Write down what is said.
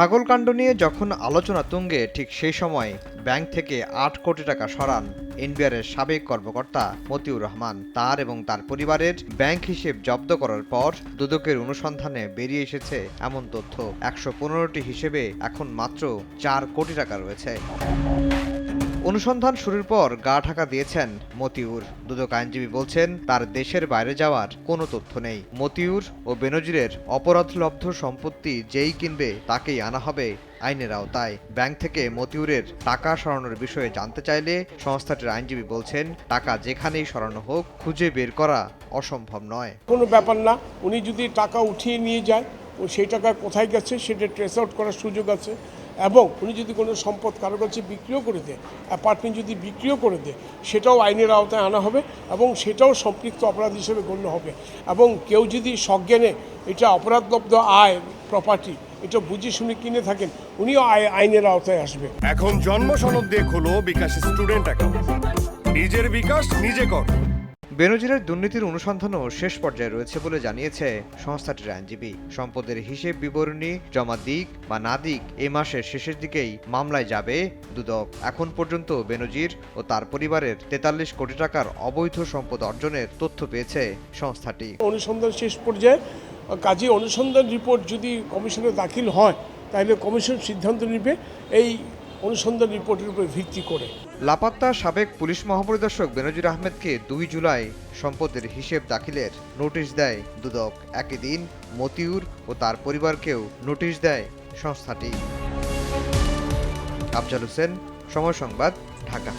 ছাগলকাণ্ড নিয়ে যখন আলোচনা তুঙ্গে, ঠিক সেই সময় ব্যাংক থেকে আট কোটি টাকা সরান এনবিআরের সাবেক কর্মকর্তা মতিউর রহমান। তার এবং তার পরিবারের ব্যাংক হিসেব জব্দ করার পর দুদকের অনুসন্ধানে বেরিয়ে এসেছে এমন তথ্য। একশো পনেরোটি হিসেবে এখন মাত্র চার কোটি টাকা রয়েছে। অনুসন্ধান শুরুর পর গা ঢাকা দিয়েছেন মতিউর। দুদক আইনজীবী বলছেন, তার দেশের বাইরে যাওয়ার কোনো তথ্য নেই। মতিউর ও বেনজিরের অপরাধলব্ধ সম্পত্তি যেই কিনবে তাকেই আনা হবে আইনের আওতায়। ব্যাংক থেকে মতিউরের টাকা সরানোর বিষয়ে জানতে চাইলে সংস্থাটির আইনজীবী বলছেন, টাকা যেখানেই সরানো হোক, খুঁজে বের করা অসম্ভব নয়। কোনো ব্যাপার না, উনি যদি টাকা উঠিয়ে নিয়ে যায় সেই টাকা কোথায় গেছে সেটা ট্রেস আউট করার সুযোগ আছে। এবং উনি যদি কোনো সম্পদ কারও কাছে বিক্রিও করে দেয় অ্যাপার্টমেন্ট যদি বিক্রিও করে দেয়, সেটাও আইনের আওতায় আনা হবে এবং সেটাও সম্পৃক্ত অপরাধ হিসেবে গণ্য হবে। এবং কেউ যদি সজ্ঞানে এটা অপরাধলব্ধ আয় প্রপার্টি এটা বুঝে শুনে কিনে থাকেন, উনিও আই- আইনের আওতায় আসবে। এখন জন্ম সনদ দিয়ে খোলো বিকাশ স্টুডেন্ট অ্যাকাউন্ট নিজের বিকাশ নিজে কর। বেনজিরের দুর্নীতির অনুসন্ধানও শেষ পর্যায়ে রয়েছে বলে জানিয়েছে সংস্থাটির আইনজীবী। সম্পদের হিসেব বিবরণী জমা দিক বা না দিক এই মাসের শেষের দিকেই মামলায় যাবে দুদক। এখন পর্যন্ত বেনজির ও তার পরিবারের তেতাল্লিশ কোটি টাকার অবৈধ সম্পদ অর্জনের তথ্য পেয়েছে সংস্থাটি। অনুসন্ধান শেষ পর্যায়ে, কাজে অনুসন্ধান রিপোর্ট যদি কমিশনে দাখিল হয়, তাহলে কমিশন সিদ্ধান্ত নেবে। এই অনুসন্ধান রিপোর্টের উপর ভিত্তি করে। লাপাত্তা সাবেক পুলিশ মহাপরিদর্শক বেনজির আহমেদকে দুই জুলাই সম্পদের হিসেব দাখিলের নোটিশ দেয় দুদক। একই দিন মতিউর ও তার পরিবারকেও নোটিশ দেয় সংস্থাটি। আফজাল হোসেন, সময় সংবাদ, ঢাকা।